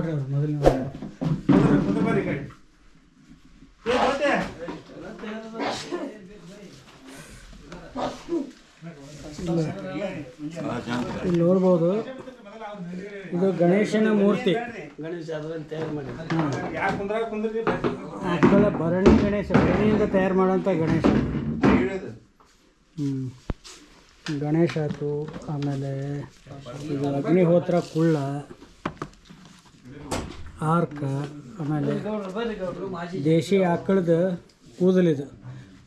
ಕೊಡ್ರಿ ಅವ್ರು ಜ್ಯೋತಿ ಇಲ್ಲಿ ನೋಡ್ಬೋದು, ಇದು ಗಣೇಶನ ಮೂರ್ತಿ. ಗಣೇಶ ಅದರಲ್ಲಿ ತಯಾರು ಮಾಡಿ ಆಕಳ ಭರಣಿ ಗಣೇಶ, ಭರಣಿಯಿಂದ ತಯಾರು ಮಾಡೋಂಥ ಗಣೇಶ. ಹ್ಞೂ ಗಣೇಶ ಆಯಿತು, ಆಮೇಲೆ ಇದು ಅಗ್ನಿಹೋತ್ರ ಕುಳ್ಳ. ಆರ್ಕ, ಆಮೇಲೆ ದೇಶಿ ಆಕಳದ ಕೂದಲಿದು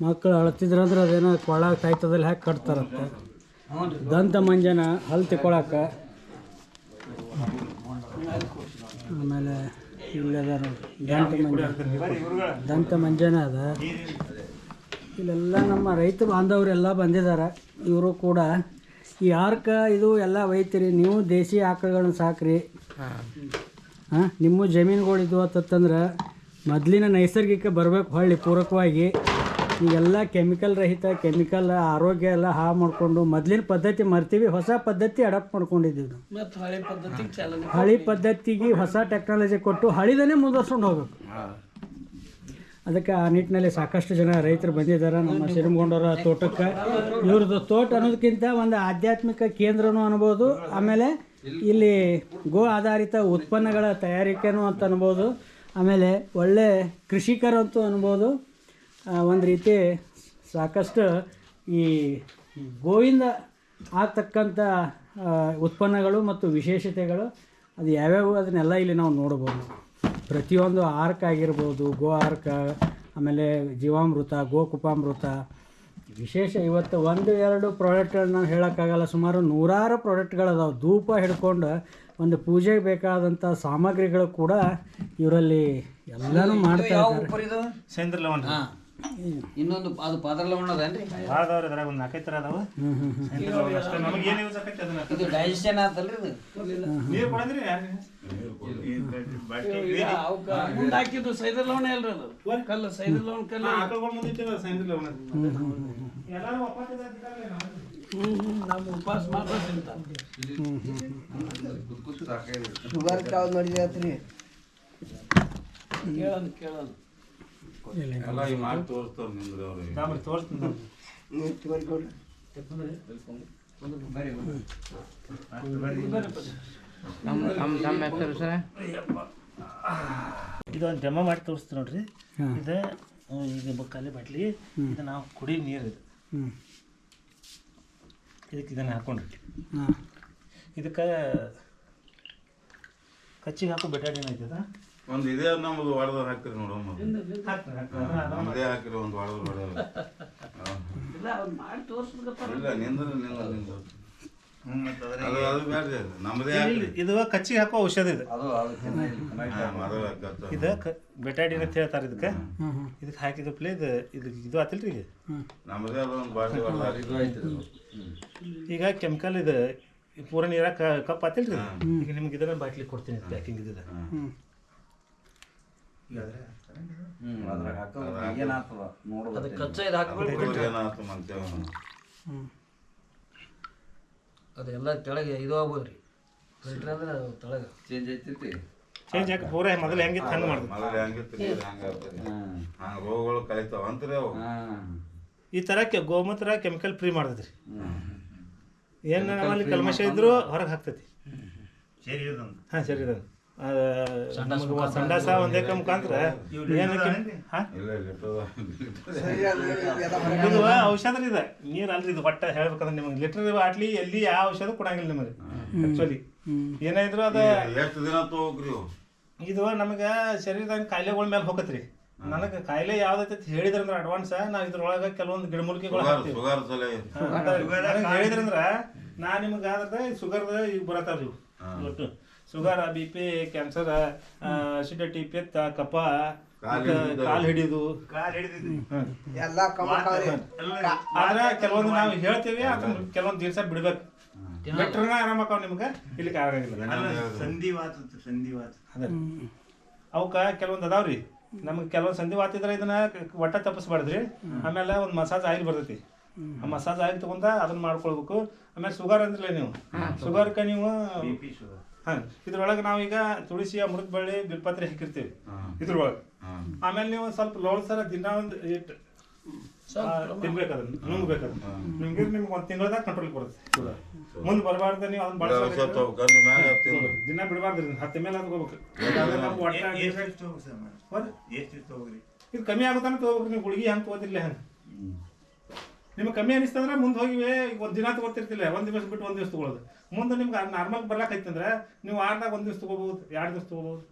ಮಕ್ಕಳು ಅಳ್ತಿದ್ರಂದ್ರೆ ಅದೇನೋ ಕೊಳ ಕಾಯ್ತದಲ್ಲಿ ಹಾಕಿ ಕಟ್ತಾರಂತೆ. ದಂತ ಮಂಜನ ಹಲ್ ತಿಕ್ಕೊಳಕ ಆಮೇಲೆ ಇಲ್ಲದ ದಂತ ಮಂಜನ. ದಂತ ಮಂಜನ ಅದ. ಇಲ್ಲೆಲ್ಲ ನಮ್ಮ ರೈತ ಬಾಂಧವರೆಲ್ಲ ಬಂದಿದ್ದಾರೆ ಇವರು ಕೂಡ ಈ ಆರ್ಕ, ಇದು ಎಲ್ಲ ಒಯ್ತೀರಿ. ನೀವು ದೇಸಿ ಆಕಳುಗಳನ್ನ ಸಾಕ್ರಿ. ಹಾಂ ನಿಮ್ಮ ಜಮೀನುಗಳಿದ್ವು ಅಂತಂದ್ರೆ ಮೊದಲಿನ ನೈಸರ್ಗಿಕ ಬರಬೇಕು ಹೊಳ್ಳಿ ಪೂರಕವಾಗಿ. ಈಗೆಲ್ಲ ಕೆಮಿಕಲ್ ರಹಿತ ಕೆಮಿಕಲ್ ಆರೋಗ್ಯ ಎಲ್ಲ ಹಾಳು ಮಾಡಿಕೊಂಡು ಮೊದಲಿನ ಪದ್ಧತಿ ಮರ್ತೀವಿ ಹೊಸ ಪದ್ಧತಿ ಅಡಾಪ್ಟ್ ಮಾಡ್ಕೊಂಡಿದ್ದೀವಿ. ನಾವು ಹಳೆ ಪದ್ಧತಿಗೆ ಚಾಲನೆ ಹಳಿ ಪದ್ಧತಿಗೆ ಹೊಸ ಟೆಕ್ನಾಲಜಿ ಕೊಟ್ಟು ಹಳಿದನೇ ಮುಂದುವರ್ಸ್ಕೊಂಡು ಹೋಗ್ಬೇಕು. ಅದಕ್ಕೆ ಆ ನಿಟ್ಟಿನಲ್ಲಿ ಸಾಕಷ್ಟು ಜನ ರೈತರು ಬಂದಿದ್ದಾರೆ ನಮ್ಮ ಸಿರಿಮಗೊಂಡವರ ತೋಟಕ್ಕೆ. ಇವ್ರದ್ದು ತೋಟ ಅನ್ನೋದಕ್ಕಿಂತ ಒಂದು ಆಧ್ಯಾತ್ಮಿಕ ಕೇಂದ್ರನೂ ಅನ್ಬೋದು ಆಮೇಲೆ ಇಲ್ಲಿ ಗೋ ಆಧಾರಿತ ಉತ್ಪನ್ನಗಳ ತಯಾರಿಕೆನೂ ಅಂತ ಅನ್ಬೋದು. ಆಮೇಲೆ ಒಳ್ಳೆ ಕೃಷಿಕರು ಅಂತೂ ಅನ್ಬೋದು. ಒಂದು ರೀತಿ ಸಾಕಷ್ಟು ಈ ಗೋವಿಂದ ಆಗ್ತಕ್ಕಂಥ ಉತ್ಪನ್ನಗಳು ಮತ್ತು ವಿಶೇಷತೆಗಳು ಅದು ಯಾವ್ಯಾವು ಅದನ್ನೆಲ್ಲ ಇಲ್ಲಿ ನಾವು ನೋಡ್ಬೋದು. ಪ್ರತಿಯೊಂದು ಆರ್ಕ್ ಆಗಿರ್ಬೋದು, ಗೋ ಆರ್ಕ, ಆಮೇಲೆ ಜೀವಾಮೃತ, ಗೋಕುಪಾಮೃತ ವಿಶೇಷ ಇವತ್ತು ಒಂದು ಎರಡು ಪ್ರಾಡಕ್ಟ್ಗಳನ್ನ ನಾವು ಹೇಳೋಕ್ಕಾಗಲ್ಲ. ಸುಮಾರು ನೂರಾರು ಪ್ರಾಡಕ್ಟ್ಗಳದಾವೆ ಧೂಪ ಹಿಡ್ಕೊಂಡು ಒಂದು ಪೂಜೆಗೆ ಬೇಕಾದಂಥ ಸಾಮಗ್ರಿಗಳು ಕೂಡ ಇವರಲ್ಲಿ ಎಲ್ಲನೂ ಮಾಡ್ತಾ ಇದ್ದಾರೆ ಇನ್ನೊಂದು ಅದು ಪಾದ್ರ ಲವಣ ಅದೇನ್ರಿ ಭಾಳ ಅದಾವ್ರಿ ಅದ್ರಾಗ ಒಂದು ನಾಲ್ಕೈದು ಥರ ಅದಾವ. ಸೇಂದ್ರ ಲವಣ ಅಷ್ಟೇ ನಮಗೆ ಏನು ಯೂಸ್ ಹ್ಮ್ ಅದನ್ನ? ಇದು ಡೈಜೆಷನ್ ಆತಲ್ರಿ ಇದು. ನೀರು ಕೊಡಂದ್ರಿ ಯಾರು ಮುಂದೆ ಹಾಕಿದ್ದು ಸೈದರ್ ಲವಣ ಅಲ್ರಿ ಅದು. ಕಲ್ಲು ಸೈದರ್ ಲವಣ ಕಲ್ಲು. ಆಕಳ್ಗಳ ಮುಂದೆ ಸೇಂದ್ರ ಲವಣ ಎಲ್ಲಾರು ಹ್ಞೂ ಹ್ಞೂ ನಮ್ಮ ಉಪವಾಸ ಮಾತ್ರ ತಿಂತಾರೆ. ಶುಗರ್ ಯಾವ್ದು ಮಾಡಿದ್ರಿ ಕೇಳೋಣ ಕೇಳೋಣ ಎಲ್ಲ ಈ ಮಾಡಿ ತೋರಿಸ್ತಾರ ನಿಂದ್ರಿ ಅವ್ರಿಗೆ ತಾಮ್ರಿ ತೋರಿಸ್ತೀನಿ ನೀವು ತೋರಿಕೊಡ್ರಿ ಇದು ಒಂದು ಡೆಮೋ ಮಾಡಿ ತೋರಿಸ್ತೀನಿ ನೋಡ್ರಿ. ಇದು ಈಗ ಖಾಲಿ ಬಾಟ್ಲಿ. ಇದು ನಾವು ಕುಡಿ ನೀರು ಇದು. ಹ್ಞೂ ಇದಕ್ಕೆ ಇದನ್ನು ಹಾಕೊಂಡ್ರಿ. ಇದಕ್ಕ ಇದಕ್ಕೆ ಕಚ್ಚಿಗೆ ಹಾಕೋ ಬೆಟಾಡಿನ ಐತದ? ಒಂದ್ ಇದೇ ನಮ್ದು ವಾಡದವ್ರು ಹಾಕ್ತಿರಿ ನೋಡಮ್ಮ ಅದೇ ನಮ್ದೇ ಹಾಕಿರಿ ಒಂದು ವಾಡದವ್ರು ಹೊಡೆಯಲ್ಲ ಇಲ್ಲ ನಿಂದ್ರ ನಿಂದು ನಿಂದ್ರ. ಅದು ಅದು ಬ್ಯಾಡ್ರಿ ಅದು. ನಮ್ಮದೇ ಹಾಕ್ರಿ. ಇದು ಕಚ್ಚಿಗೆ ಹಾಕೋ ಔಷಧ ಇದು. ಹಾ, ಮೊದಲ ಹಾಕತ್ತ. ಇದು ಕ ಬೆಟಾಡಿನ ಅಂತ ಹೇಳ್ತಾರೆ ಇದಕ್ಕೆ. ಹಾಂ ಹಾಂ ಇದಕ್ಕೆ ಹಾಕಿದ ಪ್ಲೇ ಇದು ಇದು ಇದು ಆತಿಲ್ರಿ ಈಗ? ನಮ್ಮದೇ ಅದು ಒಂದು ಬಾಟ್ಲಿ ಹೊಡೆದಾರಿ ಈಗ ಕೆಮಿಕಲ್ ಇದು ಈ ಪೂರ ನೀರಾಗ ಕಪ್ ಆತಿಲ್ರಿ? ಇದು? ಈಗ ನಿಮ್ಗೆ ಇದನ್ನ ಬಾಟ್ಲಿ ಕೊಡ್ತೀನಿ ಪ್ಯಾಕಿಂಗ್ ಇದ್ದಿದ್ದು ಹ್ಞೂ ಅದು ಕಚ್ಚಾ ಇದು ಹಾಕ್ಬೇಕು ಏನಾಯ್ತು ಮಂತೇವ ಅದೆಲ್ಲ ತೆಳಗೆ ಇದು ಆಗ್ಬೋದ್ರಿ ಫಿಲ್ಟರ್ ಅಂದ್ರೆ ಅದು ತೆಳಗೆ ಚೇಂಜ್ ಹಾಕಿ ಪೂರ ಮೊದಲು ಹೆಂಗಿತ್ತು ಹಂಗೆ ಮಾಡಿದ್ರು ಮೊದಲು ಹೆಂಗಿತ್ತು ನೀರು ಹಂಗಾಗ್ತದೆ ಹಂಗ ರೋಗಗಳು ಕಲಿತಾವ ಅಂತ್ರಿ ಅವು. ಈ ಥರ ಕೆ ಗೋಮೂತ್ರ ಕೆಮಿಕಲ್ ಫ್ರೀ ಮಾಡ್ತೈತ್ರಿ. ಏನು ನಮ್ಮಲ್ಲಿ ಕಲ್ಮಶ ಇದ್ರು ಹೊರಗೆ ಹಾಕ್ತೈತಿ. ಹಾಂ ಸರಿ ಇದು ಸಂಡಾಸ ಒಂದೇ ಇಲ್ಲ ಲಿಟರ್ ಇದು ಔಷಧ ರೀ ಇದೆ ನೀರು ಅಲ್ರಿ ಇದು ಒಟ್ಟ ಹೇಳ್ಬೇಕಂದ್ರೆ ನಿಮಗೆ. ಲಿಟ್ರ್ ಬಾಟ್ಲಿ ಎಲ್ಲಿ ಯಾವ ಔಷಧ ಕೊಡಂಗಿಲ್ಲ ನಿಮಗೆ. ಆಕ್ಚುಲಿ ಏನಾದ್ರು ಅದ ಎಷ್ಟು ದಿನ ತಗೋಕ್ರಿ ಇದು ನಮಗೆ ಶರೀರದಾಗ ಕಾಯಿಲೆಗಳ ಮೇಲೆ ಹೋಗತ್ರಿ. ನನಗೆ ಕಾಯಿಲೆ ಯಾವ್ದೈತಿ ಹೇಳಿದ್ರಂದ್ರ ಅಡ್ವಾನ್ಸ್ ನಾ ಇದ್ರೊಳಗ ಕೆಲವೊಂದು ಗಿಡಮೂಲಿಕೆಗಳು ಶುಗರ್ ಸಲ ನನಗೆ ಹೇಳಿದ್ರಂದ್ರ ನಾ ನಿಮ್ಗೆ ಆದ್ರೆ ಶುಗರ್ದ ಈಗ ಬರತಾರ ಇವು. ಒಟ್ಟು sugar B P cancer acidity ಪಿತ್ತ ಕಪ ಕಾಲ್ ಮತ್ತೆ ಹಿಡಿದು. ಕಾಲ್ ಹಿಡಿದು. ಎಲ್ಲ ಕಮ್ಮಕಾವ್ರಿ ಆದ್ರೆ ಕೆಲವೊಂದು ನಾವು ಹೇಳ್ತೀವಿ ಅದನ್ನ ಕೆಲವೊಂದು ದಿವಸ ಬಿಡ್ಬೇಕು. ಬೆಟ್ರನ ಆರಾಮಕ್ಕಾವ ನಿಮ್ಗೆ ಇಲ್ಲಿ ಆಗಂಗಿಲ್ಲ ಅದೇ. ಅವಕ್ಕ ಕೆಲವೊಂದು ಅದಾವ್ರಿ. ನಮ್ಗೆ ಕೆಲವೊಂದು ಸಂಧಿವಾತ ವಾತಿದ್ರೆ ಇದನ್ನ ಒಟ್ಟ ತಪ್ಪಿಸ್ಬಾರ್ದ್ರಿ. ಆಮೇಲೆ ಒಂದು ಮಸಾಜ್ ಆಯಿಲ್ ಬರ್ತೈತಿ. ಆ ಮಸಾಜ್ ಆಯಿಲ್ ತಗೊಂಡ ಅದನ್ನ ಮಾಡ್ಕೊಳ್ಬೇಕು. ಆಮೇಲೆ ಶುಗರ್ ಅಂದ್ರಲ್ಲ ನೀವು. ಶುಗರ್ ಕ ನೀವು ಹಾಂ ಇದ್ರೊಳಗೆ ನಾವೀಗ ತುಳಸಿಯ ಅಮೃತ ಬಳ್ಳಿ ಬಿಲ್ಪತ್ರೆ ಹಾಕಿರ್ತೀವಿ. ಇದ್ರೊಳಗೆ. ಆಮೇಲೆ ನೀವು ಸ್ವಲ್ಪ ಲೋಳ ಸರ ದಿನ ಒಂದು ಇಟ್ಟು ತಿನ್ಬೇಕು ಅದನ್ನ ನುಂಗ್ಬೇಕು ಅದನ್ನ ನಿಮ್ಗೆ ನಿಮ್ಗೆ ಒಂದು ತಿಂಗಳದಾಗ ಕಂಟ್ರೋಲ್ ಬರುತ್ತೆ ಮುಂದೆ ಬರಬಾರ್ದು ನೀವು ಅದನ್ನ ಬಳಸಬೇಕು ದಿನ ಬಿಡಬಾರ್ದು ಹತ್ತ ಮೇಲೆ ಅದು ಒಟ್ಟ ಇದು ಕಮ್ಮಿ ಆಗುತ್ತಾನೆ ತಗೋಬೇಕು. ನೀವು ಗುಳಿಗೆ ಹೆಂಗೆ ತಗೋತಿರ್ಲಿ ಹಂಗೆ. ನಿಮ್ಗೆ ಕಮ್ಮಿ ಅನಿಸ್ತಂದ್ರೆ ಮುಂದೆ ಹೋಗಿ ಈಗ ಒಂದು ದಿನ ತಗೋತಿರ್ತಿಲ್ಲ ಒಂದು ದಿವಸ ಬಿಟ್ಟು ಒಂದು ದಿವಸ ತಗೊಳ್ಳೋದು ಮುಂದೆ ನಿಮ್ಗೆ ನಾರ್ಮಲ್ ಬರ್ಲಾಕೈತಂದ್ರೆ ನೀವು ವಾರದಾಗ ಒಂದು ದಿವಸ ತಗೋಬಹುದು ಎರಡು ದಿವಸ ತಗೋಬಹುದು.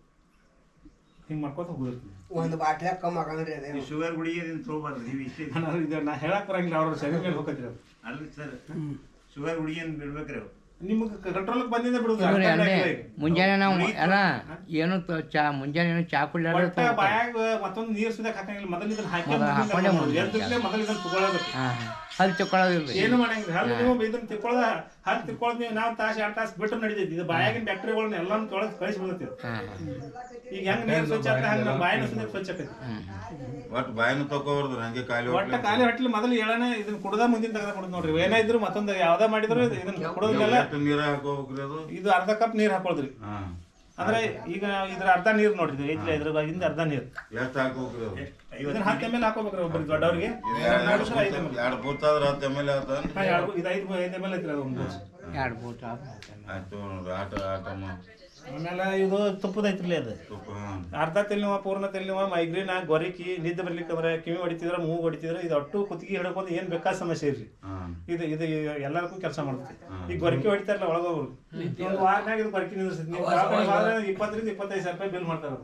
ಹಿಂಗೆ ಮಾಡ್ಕೊತ ಹೋಗಿರ್ತೀನಿ ಒಂದು ಬಾಟ್ಲ್ಯಾಗ ಕಮ್ಮಿ ಆಗಂದ್ರೆ ಅದೇ ಶುಗರ್ ಗುಳಿಗೆ ತೊಗೊಬಾರ್ದು ನೀವು ಇಷ್ಟೇ ನಾನು ಇದು ನಾ ಹೇಳಕ್ ಬರಂಗಿಲ್ಲ ಅವ್ರ ಶರೀರ ಮೇಲೆ ಹೋಗತ್ರಿ ಅದು ಅಲ್ಲ ಸರ್ ಶುಗರ್ ಗುಳಿಗೆ ಬಿಡ್ಬೇಕ್ರಿ ಅವು ಮುಂಜಾನೆ ನಾವು ಅಣ್ಣ ಏನು ಚಾ ಮುಂಜಾನೆ ಏನು ಚಾ ಬಾಯಾಗ ಮತ್ತೊಂದು ನೀರು ಸುದಕ್ ಹಾಕಂಗಿಲ್ಲ ಮೊದಲು ಇದನ್ನ ಹಾಕಿ ಮೊದಲು. ಇದನ್ನ ತಗೊಳ್ಳೋದು. ಹಲ್ ತಗೊಳ್ಳೋದಿಲ್ಲ ಏನು ಮಾಡಂಗಿಲ್ಲ. ಹಲ್ಲು ನೀವು ಇದನ್ನ ತಿಕ್ಕೊಳ್ಳೋದ ಹಲ್ಲು ತಿಕ್ಕೊಳ್ಳೋದು ನೀವು ನಾವು ತಾಸು ಎರಡು ತಾಸು ಬಿಟ್ಟು ನಡೀತೈತಿ. ಇದು ಬಾಯಾಗಿನ ಬ್ಯಾಕ್ಟೀರಿಯಾಗಳನ್ನ ಎಲ್ಲಾನು ತೊಳೆದು ಕಳಿಸಿ ಬಿಡ್ತೈತಿ ಈಗ ಹೆಂಗ್ ನೀರು ಸ್ವಚ್ಛ ಆಗ್ತದೆ ಹಂಗೆ ನಮ್ಮ ಬಾಯಿನ ಸುದಕ್ ಸ್ವಚ್ಛ ಆಕೈತಿ ಒಟ್ಟು ಬಾಯಿನ ತಗೋಬಾರ್ದು ಹಂಗೆ ಖಾಲಿ ಒಟ್ಟ ಹೊಟ್ಲೆ ಖಾಲಿ ಹೊಟ್ಟಲಿ ಮೊದಲು ಹೇಳನೆ ಇದನ್ನ ಕುಡ್ದ ಮುಂದಿನ ತೆಗೆದ ಕುಡ್ದು ನೋಡ್ರಿ. ಏನೇ ಇದ್ರು ಮತ್ತೊಂದು ಯಾವ್ದ ಮಾಡಿದ್ರು ಇದನ್ನ ಕುಡೋದಿಲ್ಲ ನೀರ ಹಾಕೋಬೇಕ್ರಿ ಅದು? ಇದು ಅರ್ಧ ಕಪ್ ನೀರ್ ಹಾಕೊಳ್ದ್ರಿ ಹಾಂ. ಅಂದ್ರೆ ಈಗ ಇದ್ರ ಅರ್ಧ ನೀರ್ ನೋಡ್ರಿ ಐತ್ಲ ಇದ್ರ ಹಿಂದೆ ಅರ್ಧ ನೀರ್. ಎಷ್ಟು ಅದು ಇದನ್ನ ಹತ್ತು ಎಂ ಎಲ್ ಹಾಕೋಬೇಕ್ರಿ ಒಬ್ಬರಿಗೆ ದೊಡ್ಡವ್ರಿಗೆ. ಎರಡು. ಬೂತ್ ಆದ್ರೆ ಹತ್ತು ಎಂ ಎಲ್ ಆತ ಎರಡು- ಇದು ಐದು ಐದು ಎಂ ಎಲ್ ಐತ್ರಿ ಅದು ಒಂದು. ಎರಡು ಬೂಟ್ ಆಯ್ತು ನೋಡ್ರಿ ಆಟ ಆಟ ಆಮೇಲೆ ಇದು ತುಪ್ಪದ ಐತ್ರಿ ಅದು. ಅರ್ಧ ತೆಲಿನೋವ ಪೂರ್ಣ ತೆಲಿನೋವ ಮೈಗ್ರೇನ್ ಗೊರಕಿ ನಿದ್ದೆ ಬರ್ಲಿಕ್ಕಂದ್ರೆ ಕಿವಿ ಹೊಡಿತಿದ್ರೆ ಮೂಗು ಹೊಡಿತಿದ್ರೆ ಇದು ಅಟ್ಟು ಕುತ್ತಿಗೆ ಹಿಡ್ಕೊಂಡು ಏನ್ ಬೇಕಾದ ಸಮಸ್ಯೆ ಇರ್ರಿ ಇದು ಇದು ಎಲ್ಲರಿಗೂ ಕೆಲಸ ಮಾಡ್ತೈತಿ. ಈಗ ಗೊರಕಿ ಹೊಡಿತಾರಲ್ಲ ಒಳಗೋಗ್ರಿ ಒಂದು ವಾರನಾಗ ಇದು ಗೊರಕಿ ಹೋದ್ರೆ ಇಪ್ಪತ್ತರಿಂದ ಇಪ್ಪತ್ತೈದು ಸಾವಿರ ರೂಪಾಯಿ ಬಿಲ್ ಮಾಡ್ತಾರೆ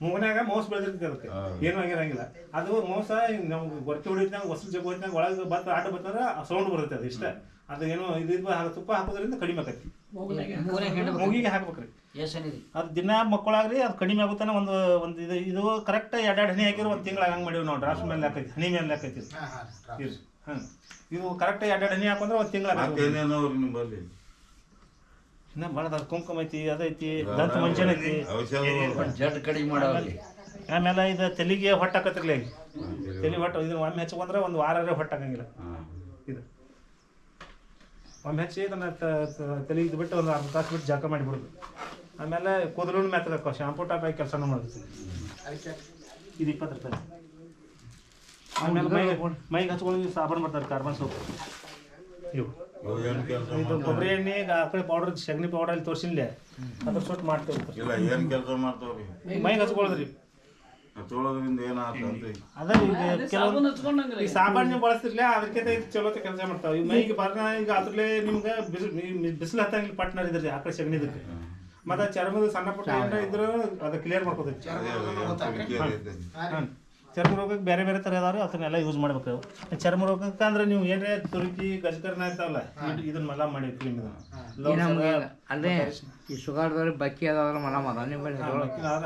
ಮೂಗನ್ಯಾಗ ಮೋಸ ಬೆಳೆದಿರ್ತೈತಿ ಅದಕ್ಕೆ ಏನು ಆಗಿರಂಗಿಲ್ಲ. ಅದು ಮೋಸ ನಮ್ಗೆ ಗೊತ್ತಿ ಹೊಡಿತಾಗ ಹೊಸ ಜಗ ಹೊಡಿತಾಗ ಒಳಗೆ ಬತ್ತ ಆಟ ಬತ್ತಂದ್ರೆ ಸೌಂಡ್ ಬರುತ್ತೆ ಅದು ಇಷ್ಟ. ಅದು ಏನು ಇದು ತುಪ್ಪ ಹಾಕೋದ್ರಿಂದ ಕಡಿಮೆ ಆಕೈತಿ. ಮೂಗಿಗೆ ಹಾಕ್ಬೇಕ್ರಿ. ಅದು ದಿನ ಮಕ್ಕಳಾಗ್ರಿ ಅದು ಕಡಿಮೆ ಆಗುತ್ತಾನೆ ಒಂದು ಒಂದು ಇದು ಇದು ಕರೆಕ್ಟ್ ಎರಡೆರಡು ಹನಿ ಹಾಕಿರೋ ಒಂದು ತಿಂಗಳ ಹಂಗೆ ಮಾಡೀವಿ ನಾವು ಡ್ರಾಫ್ಟ್ ಮೇಲೆ ಹಾಕೈತಿ ಹನಿ ಮೇಲೆ ಹಾಕೈತಿ. ಹಾಂ ಇದು ಕರೆಕ್ಟ್ ಎರಡೆರಡು ಹನಿ ಹಾಕೊಂಡ್ರೆ ಒಂದು ತಿಂಗಳ ಇನ್ನ ಭಾಳ ಅದ ಕುಂಕುಮ ಐತಿ ಅದೈತಿ ದಂತ ಮಂಜನ್ ಐತಿ. ಜಡ್ ಕಡಿಮೆ ಮಾಡೋರಿ ಆಮೇಲೆ ಇದು ತಲೆಗೆ ಹೊಟ್ಟೆ ಹಾಕತ್ತಿರ್ಲಿ ತಲೆ ಇದು ಇದನ್ನ ಒಮ್ಮೆ ಹಚ್ಕೊಂಡ್ರೆ ಒಂದು ವಾರ ಹೊಟ್ಟೆ ಹಾಕಂಗಿಲ್ಲ. ಇದು. ಒಮ್ಮೆ ಹಚ್ಚಿ ಇದನ್ನ ತ- ತ- ತಲೆಗೆ ಇದು ಬಿಟ್ಟು ಒಂದು ಅರ್ಧ ತಾಸು ಬಿಟ್ಟು ಜಾಕ ಮಾಡಿಬಿಡೋದು. ಆಮೇಲೆ ಕೂದಲು ಮೆತ್ತಬೇಕು ಶಾಂಪೂ ಟಾಪ್ ಆಗಿ ಕೆಲಸನೂ ಮಾಡ್ತೀವಿ ಇದು ಇಪ್ಪತ್ತು ರೂಪಾಯಿ. ಆಮೇಲೆ ಮೈಗೆ ಮೈಗೆ ಹಚ್ಕೊಂಡು ಸಾಬೂನು ಬರ್ತಾರೆ ಕಾರ್ಬನ್ ಸೋಪ್. ಇವು. ಏನು ಕೆಲಸ ಇದು ಕೊಬ್ಬರಿ ಎಣ್ಣೆ ಆಕಡೆ ಪೌಡರ್ ಸಗಣಿ ಪೌಡರ್ ಅಲ್ಲಿ ತೋರಿಸಿಲ್ಲ ಅದ್ರ ಸೊಟ್ಟು ಮಾಡ್ತೇವೆ ಇಲ್ಲ ಏನು ಕೆಲಸ ಮಾಡ್ತಾವ್ರಿ? ಮೈಗೆ ಹಚ್ಕೊಳ್ಳೋದ್ರಿ ತೊಳೋದ್ರಿಂದ ಏನಾಗ್ತಂತ ಅದ ಈಗ ಕೆಲವು ಈ ಸಾಮಾನ್ಯ ಬಳಸ್ತಿರ್ಲ ಅದಕ್ಕಿಂತ ಇದು ಚಲೋ ಕೆಲಸ ಮಾಡ್ತಾವ. ಈ ಮೈಗೆ ಬರ್ನ ಈಗ ಅದ್ರಲ್ಲೇ ನಿಮ್ಗೆ ಬಿಸಿಲು ಹತ್ತಂಗಿಲ್ಲ ಪಟ್ನರ್ ಇದ್ರಿ ಆಕಡೆ ಸಗಣಿದಕ್ಕೆ ಮತ್ತೆ ಚರ್ಮದ ಸಣ್ಣ ಪುಟ್ಟ ಏನಾರ ಇದ್ರು ಅದ ಕ್ಲಿಯರ್ ಮಾಡ್ಕೋತೈತಿ ಹಾಂ ಚರ್ಮ ರೋಗಕ್ಕೆ ಬೇರೆ ಬೇರೆ ತರ ಇದಾವ್ರಿ ಅದನ್ನೆಲ್ಲ ಯೂಸ್ ಮಾಡ್ಬೇಕು. ಚರ್ಮ ರೋಗಕ್ಕೆ ಅಂದ್ರೆ ನೀವು ಏನೇ ತುರುಕಿ ಗಜಕರ್ನ ಇರ್ತಾವಲ್ಲ ಇದ್- ಇದನ್ನೆಲ್ಲ ಮಾಡಿ ಕ್ರೀಮ್ ಈ ನಮ್ಗೆ ಅಲ್ಲೇ ಈ ಶುಗರ್ದವ್ರಿಗೆ ಬಕ್ಕಿ ಅದಾವ್ರ ಮನ ಅದ ನೀವು ಬಳಿ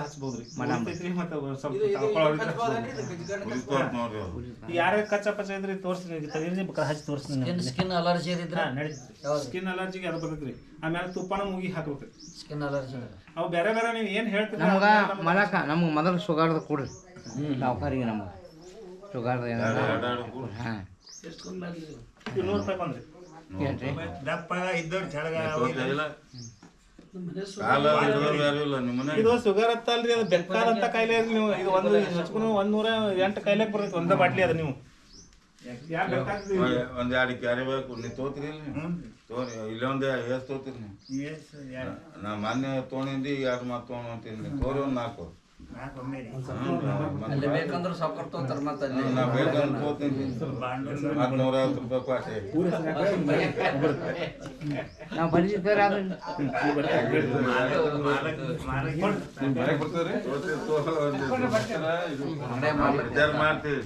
ಹಚ್ಬೋದ್ರಿ. ಉಳಿತೈತ್ರಿ ಮತ್ತೆ ಸ್ವಲ್ಪ ಯಾರೇ ಕಚ್ಚಾ ಪಚ್ಚ ಇದ್ರಿ ತೋರಿಸ್ತೀನಿ ತೆಗೀರಿ ಹಚ್ಚಿ ತೋರಿಸ್ತೀನಿ ಸ್ಕಿನ್ ಅಲರ್ಜಿ ಇದ್ರೆ ಸ್ಕಿನ್ ಅಲರ್ಜಿಗೆ ಅದು ಬರ್ತೈತ್ರಿ. ಆಮೇಲೆ ತುಪ್ಪನ ಮುಗಿ ಹಾಕ್ಬೇಕು. ಸ್ಕಿನ್ ಅಲರ್ಜಿ ಅವು ಬೇರೆ ಬೇರೆ ನೀವು ಏನು ಹೇಳ್ತೀರಿ ನಮ್ಗೆ ಮಲಕ ನಮ್ಗೆ ಮೊದಲು ಶುಗರ್ದು ಕೊಡ್ರಿ. ಸಾವುಕಾರಿಗೆ ನಮ್ಗೆ ಶುಗರ್ದು ಕೂಡ ಹಾಂ ಇವ್ ನೂರು ರೂಪಾಯಿ ಬಂದ್ರಿ. ಏನ್ರಿ? ದಪ್ಪ ಇದ್ದವ್ರು ಯಾರು ಇದು ಶುಗರ್ ಅತ್ತಲ್ರಿ ಅದು ಅಂತ ಕಾಯಿಲೆ ಇರ್ಲಿ ನೀವು ಇದು ಒಂದು ಹಚ್ಕೊಂಡು ಒಂದ್ ನೂರ ಎಂಟು ಕಾಯಿಲೆ ಬರ್ತೈತಿ ಒಂದ ಬಾಟ್ಲಿ ಅದ ನೀವು. ಯಾರು ಒಂದ್ ಎರಡು ಕ್ಯಾರಿ ಬೇಕು ನೀವು ತೋತ್ರಿ ತೋರಿ ಇಲ್ಲೇ ಒಂದ್ ಎಷ್ಟು ತೋತಿರಿ ನೀವು. ನಾ ಮೊನ್ನೆ ತೊಗೊಂಡಿದ್ದಿ ಎರಡು ಮಾತು ಅಂತ ತೋರಿ ಒಂದು ನಾಲ್ಕು. ಅಲ್ಲಿ ಬೇಕಂದ್ರೆ ಸಾಕರ್ ತೋತಾರ ಮತ್ತೆ ಅಲ್ಲಿ. ನಾ ತೋತೀನಿ ಐವತ್ತು ರೂಪಾಯಿ ಕ್ವಾಟೆ ನಾವು ಮಾಡ್ತೀವಿ